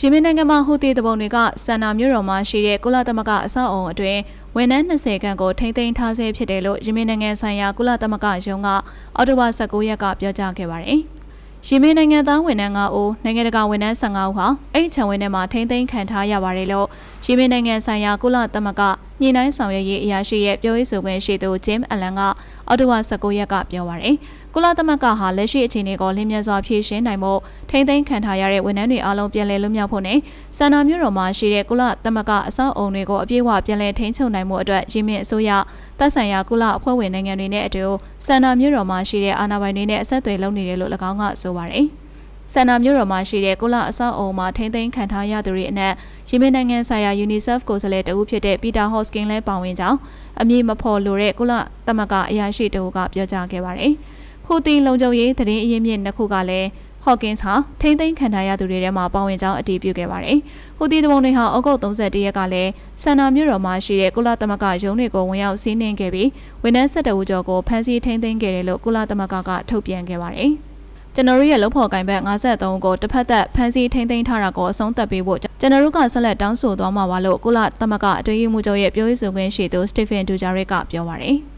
ယီမင်နိုင်ငံမှာဟူသီတပုံတွေကစန္နာမြို့တော်မှာရှိတဲ့ကုလသမဂ္ဂအဆောက်အုံအတွင်းဝန်ထမ်း20ခန့်ကိုထိမ့်သိမ်းထားဆဲဖြစ်တယ်လို့ယီမင်နိုင်ငံဆိုင်ရာကုလသမဂ္ဂရုံးကအောက်တိုဘာ19ရက်ကပြောကြားခဲ့ပါတယ်။ယီမင်နိုင်ငံသားဝန်ထမ်း9ဦးနိုင်ငံတကာဝန်ထမ်း15ဦးဟာအဲ့ခြံဝင်ထဲမှာထိမ့်သိမ်းခံထားရပါတယ်လို့ယီမင်နိုင်ငံဆိုင်ရာကုလသမဂ္ဂ ညှိနှိုင်းဆောင်ရွက်ရေးအရာရှိရဲ့ပြောရေးဆိုခွင့်ရှိသူဂျင်းအလန်ကအော်တိုဝါ19ရက်ကပြောပါရယ်ကုလသမဂ္ဂဟာလက်ရှိအခြေအနေကိုလင်းမြစွာဖြည့်ရှင်းနိုင်ဖို့ထိမ့်သိမ်းခံထားရတဲ့ဝန်ထမ်းတွေအားလုံးပြန်လည်လွတ်မြောက်ဖို့နဲ့စန္ဒာမြို့တော်မှာရှိတဲ့ကုလသမဂ္ဂအဆောက်အုံတွေကိုအပြည့်အဝပြန်လည်ထိန်းချုပ်နိုင်မှုအတွက်ရင်းမြစ်အစိုးရတပ်ဆိုင်ရာကုလအဖွဲ့ဝင်နိုင်ငံတွေနဲ့အတူစန္ဒာမြို့တော်မှာရှိတဲ့အာဏာပိုင်တွေနဲ့အဆက်အသွယ်လုပ်နေတယ်လို့၎င်းကဆိုပါရယ် ဆန္ဒမြို့တော်မှာရှိတဲ့ကုလအဆောက်အအုံမှာထိမ့်သိမ်းခံထားရသူတွေအနက်ယီမင်နိုင်ငံဆိုင်ရာ UNICEF ကိုယ်စားလှယ်တဦးဖြစ်တဲ့ပီတာဟော့စကင်လည်းပါဝင်ကြောင်းအမည်မဖော်လိုတဲ့ကုလသမဂ္ဂအရာရှိတဦးကပြောကြားခဲ့ပါတယ်။ဟူတီလုံခြုံရေးသတင်းအရင်းမြစ်နှစ်ခုကလည်းဟော့ကင်းစ်ဟာထိမ့်သိမ်းခံထားရသူတွေထဲမှာပါဝင်ကြောင်းအတည်ပြုခဲ့ပါတယ်။ဟူတီတပုံတွေဟာဩဂုတ်31ရက်ကလည်းဆန္ဒမြို့တော်မှာရှိတဲ့ကုလသမဂ္ဂရုံးတွေကိုဝင်ရောက်စီးနင်းခဲ့ပြီးဝန်ထမ်း၁၁ဦးကျော်ကိုဖမ်းဆီးထိန်းသိမ်းခဲ့တယ်လို့ကုလသမဂ္ဂကထုတ်ပြန်ခဲ့ပါတယ်။ ကျွန်တော်တို့ရဲ့လုပ်ဖော်ကိုင်ဘက်53ကိုတစ်ဖက်သက်ဖမ်းဆီးထိန်းသိမ်းထားတာကိုအဆုံးသတ်ပေးဖို့ကျွန်တော်တို့ကဆက်လက်တောင်းဆိုသွားမှာပါလို့ကုလသမဂ္ဂအတွင်းရေးမှူးချုပ်ရဲ့ပြောရေးဆိုခွင့်ရှိသူစတီဖင်ဒူဂျာရစ်ကပြောပါရယ်။